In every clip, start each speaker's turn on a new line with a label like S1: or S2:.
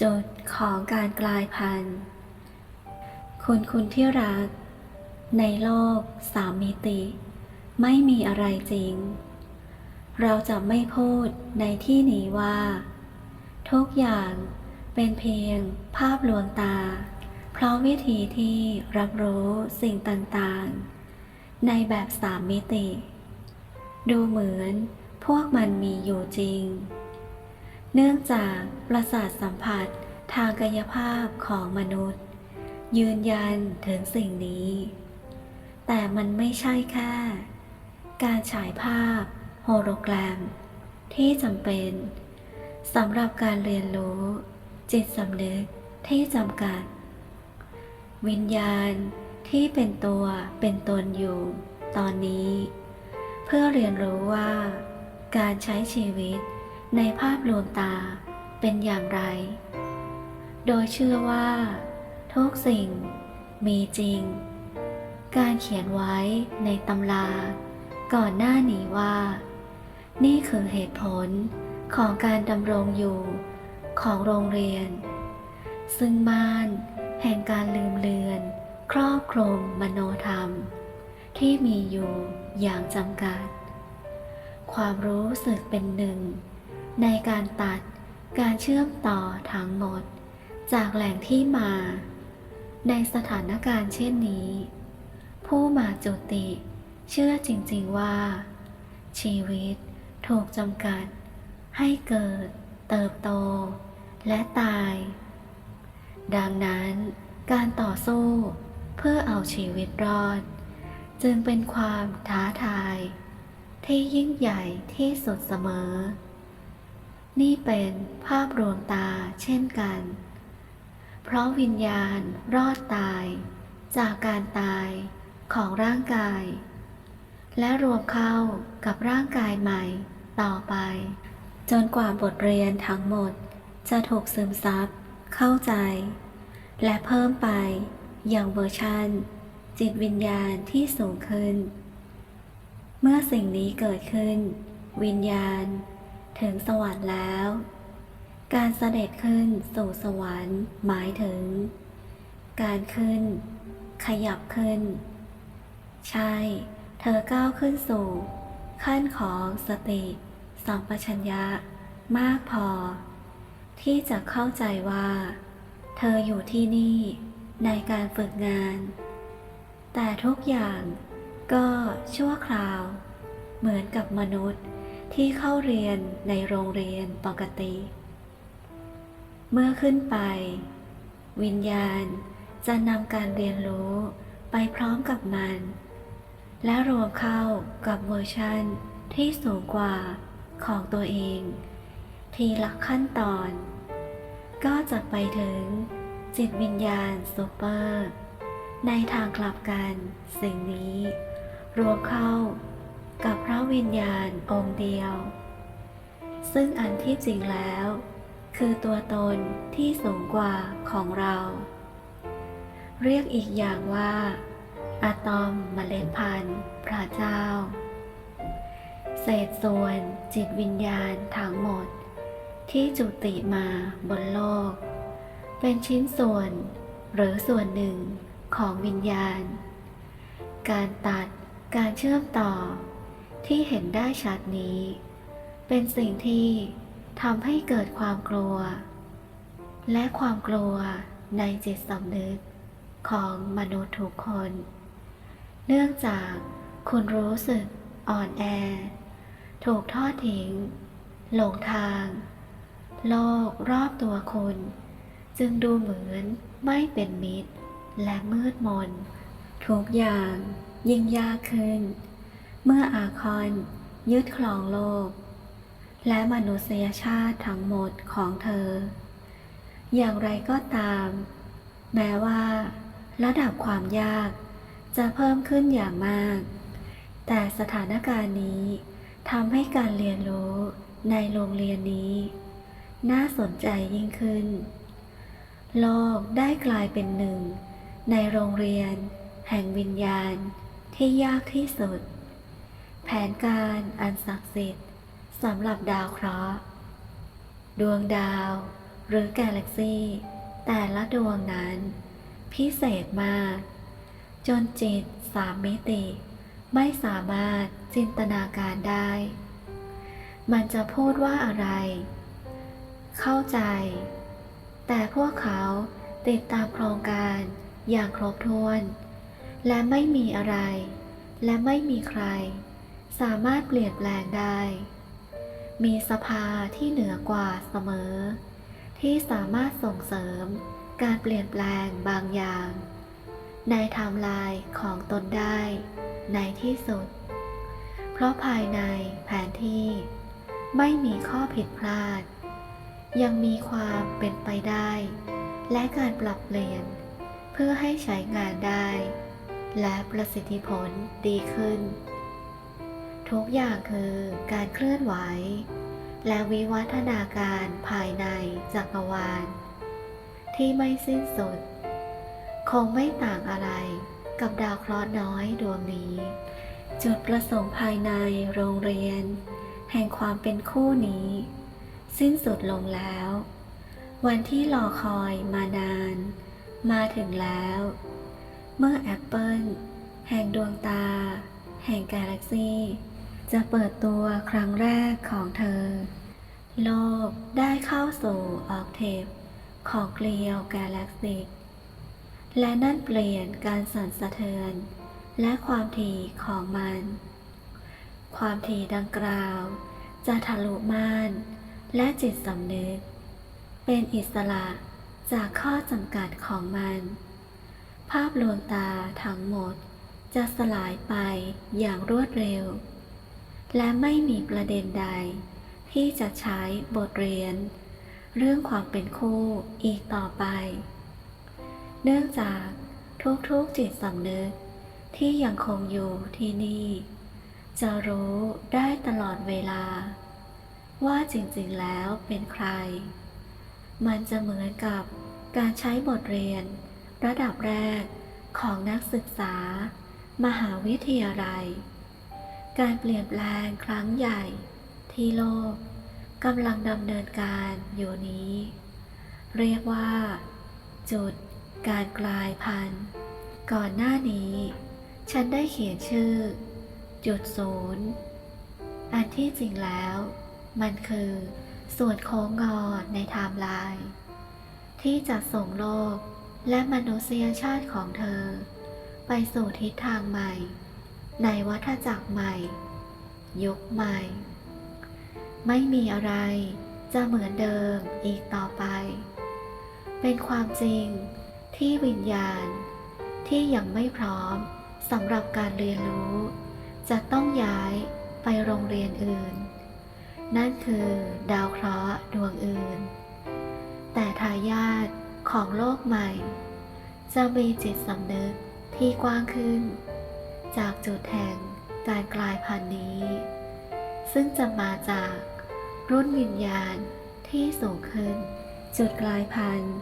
S1: จุดของการกลายพันธุ์ คุณคุณที่รัก ในโลกสามมิติ ไม่มีอะไรจริง เราจะไม่พูดในที่นี้ว่า ทุกอย่างเป็นเพียงภาพลวงตา เพราะวิธีที่รับรู้สิ่งต่างๆ ในแบบสามมิติ ดูเหมือนพวกมันมีอยู่จริง เนื่องจากประสาทสัมผัสทางกายภาพของมนุษย์ ยืนยันถึงสิ่งนี้ แต่มันไม่ใช่แค่ การฉายภาพโฮโลแกรม ที่จำเป็นสำหรับการเรียนรู้ จิตสำนึกที่จำกัด วิญญาณที่เป็นตัวเป็นตนอยู่ ตอนนี้ เพื่อเรียนรู้ว่า การใช้ชีวิต ในภาพลวงตาเป็นอย่างไร โดยเชื่อว่า ทุกสิ่งมีจริง การเขียนไว้ในตำรา ก่อนหน้านี้ว่า นี่คือเหตุผลของการดำรงอยู่ของโรงเรียน ซึ่งม่านแห่งการลืมเลือน ครอบคลุมมโนธรรม ที่มีอยู่อย่างจำกัด ความรู้สึกเป็นหนึ่ง ในการตัดการเชื่อมต่อทั้งหมด จากแหล่งที่มา ในสถานการณ์เช่นนี้ ผู้มาจุติเชื่อจริงๆว่า ชีวิตถูกจำกัด ให้เกิด เติบโต และตาย ดังนั้นการต่อสู้เพื่อเอาชีวิตรอด จึงเป็นความท้าทาย ที่ยิ่งใหญ่ที่สุดเสมอ นี่เป็นภาพรวมตาเช่นกัน เพราะวิญญาณรอดตาย จากการตายของร่างกาย และรวมเข้ากับร่างกายใหม่ต่อไป จนกว่าบทเรียนทั้งหมดจะถูกซึมซับเข้าใจ และเพิ่มไปอย่างเวอร์ชันจิตวิญญาณที่สูงขึ้น เมื่อสิ่งนี้เกิดขึ้น วิญญาณ ถึงสวรรค์แล้ว การเสด็จขึ้นสู่สวรรค์หมายถึง การขึ้น ขยับขึ้น ใช่ เธอก้าวขึ้นสู่ ขั้นของสติสัมปชัญญะมากพอ ที่จะเข้าใจว่า เธออยู่ที่นี่ในการฝึกงาน แต่ทุกอย่างก็ชั่วคราว เหมือนกับมนุษย์ ที่เข้าเรียนในโรงเรียนปกติ เมื่อขึ้นไป วิญญาณจะนำการเรียนรู้ไปพร้อมกับมัน และรวมเข้ากับเวอร์ชันที่สูงกว่าของตัวเอง ทีละขั้นตอน ก็จะไปถึงจิตวิญญาณซูเปอร์ ในทางกลับกันสิ่งนี้ รวมเข้า กับพระวิญญาณองค์เดียว ซึ่งอันที่จริงแล้ว คือตัวตนที่สูงกว่าของเรา เรียกอีกอย่างว่า อะตอมเมล็ดพันธุ์พระเจ้า เศษส่วนจิตวิญญาณทั้งหมด ที่จุติมาบนโลก เป็นชิ้นส่วนหรือส่วนหนึ่งของวิญญาณ การตัดการเชื่อมต่อ ที่เห็นได้ชัดนี้ เป็นสิ่งที่ทำให้เกิดความกลัว และความกลัวในจิตสำนึกของมนุษย์ทุกคน เนื่องจากคุณรู้สึกอ่อนแอ ถูกทอดทิ้ง หลงทาง โลกรอบตัวคุณ จึงดูเหมือนไม่เป็นมิตร และมืดมน ทุกอย่างยิ่งยากขึ้น เมื่ออาคอนยึดครองโลก และมนุษยชาติทั้งหมดของเธอ อย่างไรก็ตาม แม้ว่า ระดับความยากจะเพิ่มขึ้นอย่างมาก แต่สถานการณ์นี้ทำให้การเรียนรู้ในโรงเรียนนี้ น่าสนใจยิ่งขึ้น โลกได้กลายเป็นหนึ่ง ในโรงเรียน แห่งวิญญาณที่ยากที่สุด แผนการอันศักดิ์สิทธิ์สำหรับดาวเคราะห์ ดวงดาว หรือกาแล็กซี่ แต่ละดวงนั้น พิเศษมาก จนจิตสามมิติ ไม่สามารถจินตนาการได้ มันจะพูดว่าอะไร เข้าใจ แต่พวกเขาติดตามโครงการอย่างครบถ้วน และไม่มีอะไร และไม่มีใคร สามารถเปลี่ยนแปลงได้ มีสภาที่เหนือกว่าเสมอ ที่สามารถส่งเสริมการเปลี่ยนแปลงบางอย่าง ในไทม์ไลน์ของตนได้ ในที่สุด เพราะภายในแผนที่ ไม่มีข้อผิดพลาด ยังมีความเป็นไปได้ และการปรับเปลี่ยน เพื่อให้ใช้งานได้ และประสิทธิผลดีขึ้น ทุกอย่างคือการเคลื่อนไหว และวิวัฒนาการภายในจักรวาล ที่ไม่สิ้นสุด คงไม่ต่างอะไรกับดาวเคราะห์น้อยดวงนี้ จุดประสงค์ภายในโรงเรียน แห่งความเป็นคู่นี้ สิ้นสุดลงแล้ว วันที่รอคอยมานาน มาถึงแล้ว เมื่อแอปเปิลแห่งดวงตา แห่งกาแล็กซี จะเปิดตัวครั้งแรกของเธอ โลกได้เข้าสู่ออกเทปของเกลียวกาแล็กซิก และนั่นเปลี่ยนการสั่นสะเทือน และความถี่ของมัน ความถี่ดังกล่าว จะทะลุม่าน และจิตสำนึก เป็นอิสระจากข้อจำกัดของมัน ภาพลวงตาทั้งหมดจะสลายไปอย่างรวดเร็ว และไม่มีประเด็นใด ที่จะใช้บทเรียน เรื่องความเป็นคู่อีกต่อไป เนื่องจากทุกๆจิตสำนึกที่ยังคงอยู่ที่นี่ จะรู้ได้ตลอดเวลา ว่าจริงๆแล้วเป็นใคร มันจะเหมือนกับการใช้บทเรียน ระดับแรกของนักศึกษา มหาวิทยาลัย การเปลี่ยนแปลงครั้งใหญ่ ที่โลกกำลังดำเนินการอยู่นี้ เรียกว่า จุดการกลายพันธุ์ ก่อนหน้านี้ ฉันได้เขียนชื่อ จุดศูนย์อันที่จริงแล้ว มันคือ ส่วนโค้งงอในไทม์ไลน์ที่จะส่งโลกและมนุษยชาติของเธอ ไปสู่ทิศทางใหม่ ในวัฏจักรใหม่ยุคใหม่ ไม่มีอะไรจะเหมือนเดิมอีกต่อไป เป็นความจริงที่วิญญาณ ที่ยังไม่พร้อมสำหรับการเรียนรู้ จะต้องย้ายไปโรงเรียนอื่น นั่นคือดาวเคราะห์ดวงอื่น แต่ทายาทของโลกใหม่ จะมีจิตสำนึกที่กว้างขึ้น จากจุดแห่งการกลายพันธุ์นี้ ซึ่งจะมาจากรุ่นวิญญาณที่สูงขึ้น จุดกลายพันธุ์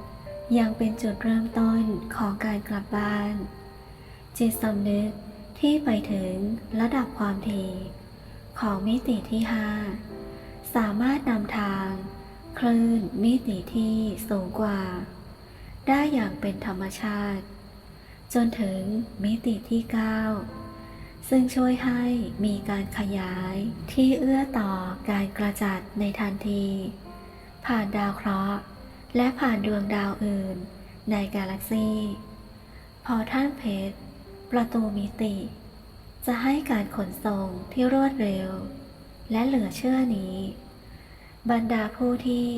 S1: ยังเป็นจุดเริ่มต้นของการกลับบ้าน จิตสำนึกที่ไปถึงระดับความถี่ของมิติที่ 5 สามารถนำทาง คลื่นมิติที่สูงกว่า ได้อย่างเป็นธรรมชาติ จนถึงมิติที่ 9 ซึ่งช่วยให้มีการขยายที่เอื้อต่อการกระจัดในทันที ผ่านดาวเคราะห์ และผ่านดวงดาวอื่นในกาแล็กซีพอท่านเพชร ประตูมิติ จะให้การขนส่งที่รวดเร็ว และเหลือเชื่อนี้ บรรดาผู้ที่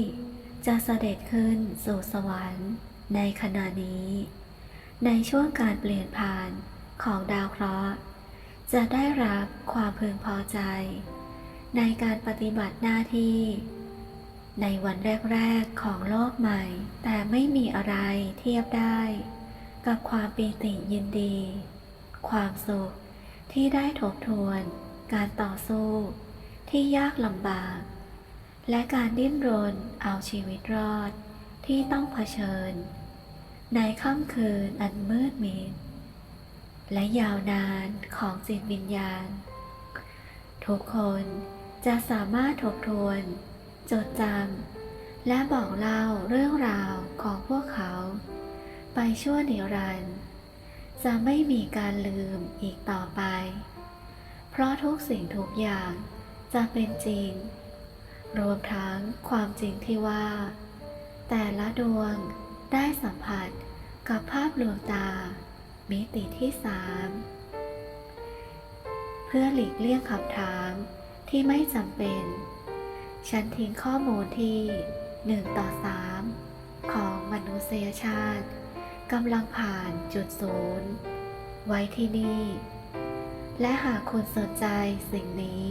S1: จะเสด็จขึ้นสู่สวรรค์ในขณะนี้ ในช่วงการเปลี่ยนผ่านของดาวเคราะห์ จะได้รับความพึงพอใจ ในการปฏิบัติหน้าที่ ในวันแรก ๆ ของโลกใหม่ แต่ไม่มีอะไรเทียบได้ กับความปีติยินดี ความสุขที่ได้ทบทวน การต่อสู้ ที่ยากลำบาก และการดิ้นรนเอาชีวิตรอดที่ต้องเผชิญ ในค่ำคืนอันมืดมิด และยาวนานของจิตวิญญาณ ทุกคนจะสามารถทบทวน จดจำและบอกเล่าเรื่องราวของพวกเขา ไปชั่วนิรันดร์จะไม่มีการลืมอีกต่อไป เพราะทุกสิ่งทุกอย่างจะเป็นจริง รวมทั้งความจริงที่ว่า แต่ละดวงได้สัมผัสกับภาพลวงตา มิติที่สามเพื่อหลีกเลี่ยงคำถามที่ไม่จำเป็น ฉันทิ้งข้อมูลที่ 1 ต่อ 3 ของมนุษยชาติกำลังผ่านจุดศูนย์ ไว้ที่นี่ และหากคุณสนใจสิ่งนี้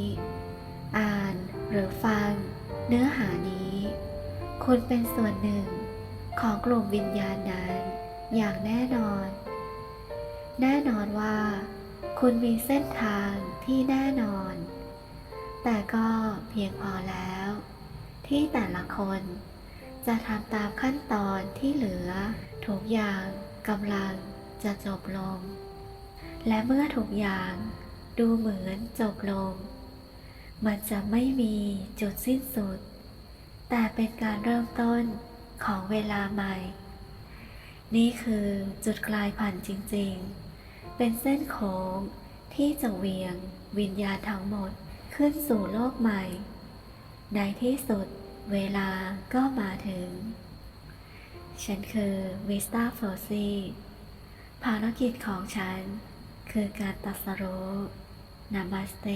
S1: อ่านหรือฟังเนื้อหานี้ คุณเป็นส่วนหนึ่งของกลุ่มวิญญาณนั้นอย่างแน่นอน แน่นอนว่า คุณมีเส้นทางที่แน่นอน แต่ก็เพียงพอแล้ว ที่แต่ละคนจะทำตามขั้นตอนที่เหลือทุกอย่างกำลังจะจบลง และเมื่อทุกอย่างดูเหมือนจบลง มันจะไม่มีจุดสิ้นสุด แต่เป็นการเริ่มต้นของเวลาใหม่ นี่คือจุดกลายพันธุ์จริง ๆ เป็นเส้นโค้งที่จะเวียงวิญญาณทั้งหมดขึ้นสู่โลกใหม่ ในที่สุดเวลาก็มาถึง ฉันคือวิสตาโฟซีภารกิจของฉันคือการตรัสรู้นามาสเต